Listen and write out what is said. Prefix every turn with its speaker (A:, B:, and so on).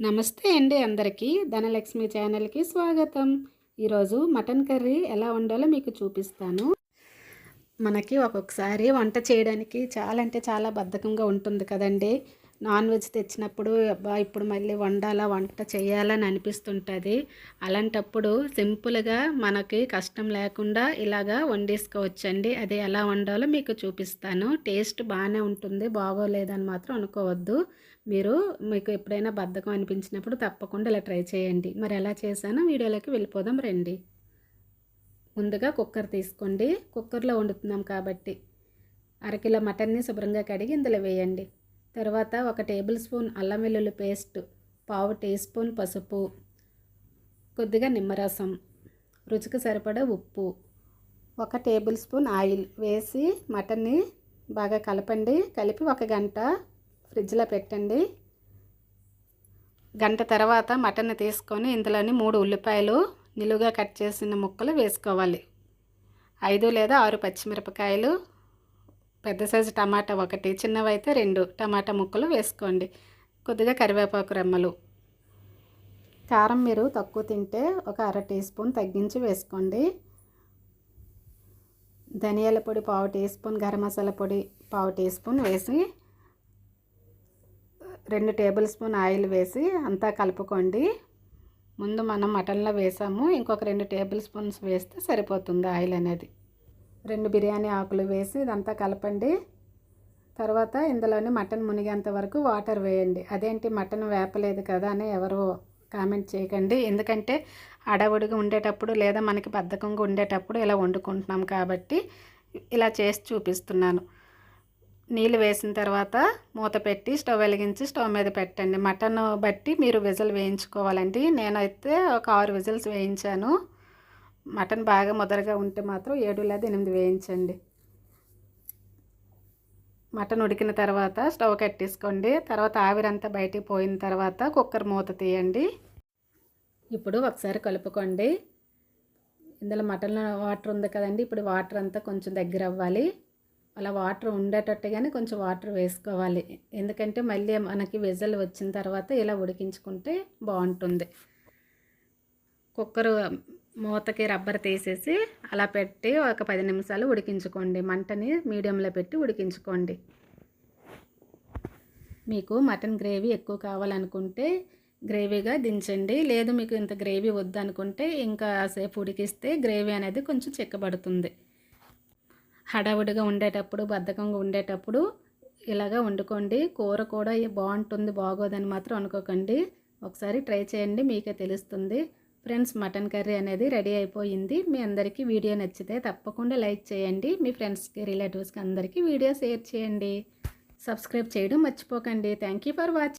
A: నమస్తే అండి అందరికీ. ధనలక్ష్మి ఛానల్కి స్వాగతం. ఈరోజు మటన్ కర్రీ ఎలా వండాలో మీకు చూపిస్తాను. మనకి ఒక్కొక్కసారి వంట చేయడానికి చాలా అంటే చాలా బద్ధకంగా ఉంటుంది కదండి. నాన్ వెజ్ తెచ్చినప్పుడు అబ్బా ఇప్పుడు మళ్ళీ వండాలా వంట చేయాలని అనిపిస్తుంటుంది. అలాంటప్పుడు సింపుల్గా మనకి కష్టం లేకుండా ఇలాగా వండేసుకోవచ్చండి. అది ఎలా వండాలో మీకు చూపిస్తాను. టేస్ట్ బాగానే ఉంటుంది బాగోలేదని మాత్రం అనుకోవద్దు. మీరు మీకు ఎప్పుడైనా బద్ధకం అనిపించినప్పుడు తప్పకుండా ఇలా ట్రై చేయండి. మరి ఎలా చేశానో వీడియోలోకి వెళ్ళిపోదాం రండి. ముందుగా కుక్కర్ తీసుకోండి. కుక్కర్లో వండుతున్నాం కాబట్టి అరకిలో మటన్ని శుభ్రంగా కడిగి ఇందులో వేయండి. తర్వాత ఒక టేబుల్ స్పూన్ అల్లం వెల్లుల్లి పేస్ట్ పావు టీ స్పూన్ పసుపు కొద్దిగా నిమ్మరసం రుచికి సరిపడ ఉప్పు ఒక టేబుల్ స్పూన్ ఆయిల్ వేసి మటన్ని బాగా కలపండి. కలిపి ఒక గంట ఫ్రిడ్జ్లో పెట్టండి. గంట తర్వాత మటన్ తీసుకొని ఇందులోని మూడు ఉల్లిపాయలు నిలువుగా కట్ చేసిన ముక్కలు వేసుకోవాలి. ఐదు లేదా ఆరు పచ్చిమిరపకాయలు పెద్ద సైజు టమాటా ఒకటి చిన్నవైతే రెండు టమాటా ముక్కలు వేసుకోండి. కొద్దిగా కరివేపాకు రెమ్మలు. కారం మీరు తక్కువ తింటే ఒక అర టీ స్పూన్ తగ్గించి వేసుకోండి. ధనియాల పొడి పావు టీ స్పూన్ గరం మసాలా పొడి పావు టీ స్పూన్ వేసి రెండు టేబుల్ స్పూన్ ఆయిల్ వేసి అంతా కలుపుకోండి. ముందు మనం మటన్లో వేసాము ఇంకొక రెండు టేబుల్ స్పూన్స్ వేస్తే సరిపోతుంది ఆయిల్ అనేది. రెండు బిర్యానీ ఆకులు వేసి ఇదంతా కలపండి. తర్వాత ఇందులోని మటన్ మునిగేంత వరకు వాటర్ వేయండి. అదేంటి మటన్ వేపలేదు కదా అని ఎవరు కామెంట్ చేయకండి. ఎందుకంటే అడవుడిగా ఉండేటప్పుడు లేదా మనకి బద్ధకంగా ఉండేటప్పుడు ఇలా వండుకుంటున్నాం కాబట్టి ఇలా చేసి చూపిస్తున్నాను. నీళ్ళు వేసిన తర్వాత మూత పెట్టి స్టవ్ వెలిగించి స్టవ్ మీద పెట్టండి. మటన్ బట్టి మీరు విజిల్ వేయించుకోవాలండి. నేనైతే ఒక ఆరు విజిల్స్ వేయించాను. మటన్ బాగా ముదరగా ఉంటే మాత్రం ఏడు లేదా ఎనిమిది వేయించండి. మటన్ ఉడికిన తర్వాత స్టవ్ కట్టేసుకోండి. తర్వాత ఆవిరంతా బయటికి పోయిన తర్వాత కుక్కర్ మూత తీయండి. ఇప్పుడు ఒకసారి కలుపుకోండి. ఇందులో మటన్ వాటర్ ఉంది కదండి ఇప్పుడు వాటర్ అంతా కొంచెం దగ్గర అవ్వాలి. అలా వాటర్ ఉండేటట్టుగానే కొంచెం వాటర్ వేసుకోవాలి. ఎందుకంటే మళ్ళీ మనకి విజల్ వచ్చిన తర్వాత ఇలా ఉడికించుకుంటే బాగుంటుంది. కుక్కరు మూతకి రబ్బర్ తీసేసి అలా పెట్టి ఒక పది నిమిషాలు ఉడికించుకోండి. మంటని మీడియంలో పెట్టి ఉడికించుకోండి. మీకు మటన్ గ్రేవీ ఎక్కువ కావాలనుకుంటే గ్రేవీగా దించండి. లేదు మీకు ఇంత గ్రేవీ వద్దనుకుంటే ఇంకా సేపు ఉడికిస్తే గ్రేవీ అనేది కొంచెం చిక్కబడుతుంది. హడావుడిగా ఉండేటప్పుడు బద్ధకంగా ఉండేటప్పుడు ఇలాగా వండుకోండి. కూర కూడా బాగుంటుంది బాగోదని మాత్రం అనుకోకండి. ఒకసారి ట్రై చేయండి మీకే తెలుస్తుంది. ఫ్రెండ్స్ మటన్ కర్రీ అనేది రెడీ అయిపోయింది. మీ అందరికీ వీడియో నచ్చితే తప్పకుండా లైక్ చేయండి. మీ ఫ్రెండ్స్కి రిలేటివ్స్కి అందరికీ వీడియో షేర్ చేయండి. సబ్స్క్రైబ్ చేయడం మర్చిపోకండి. Thank for watching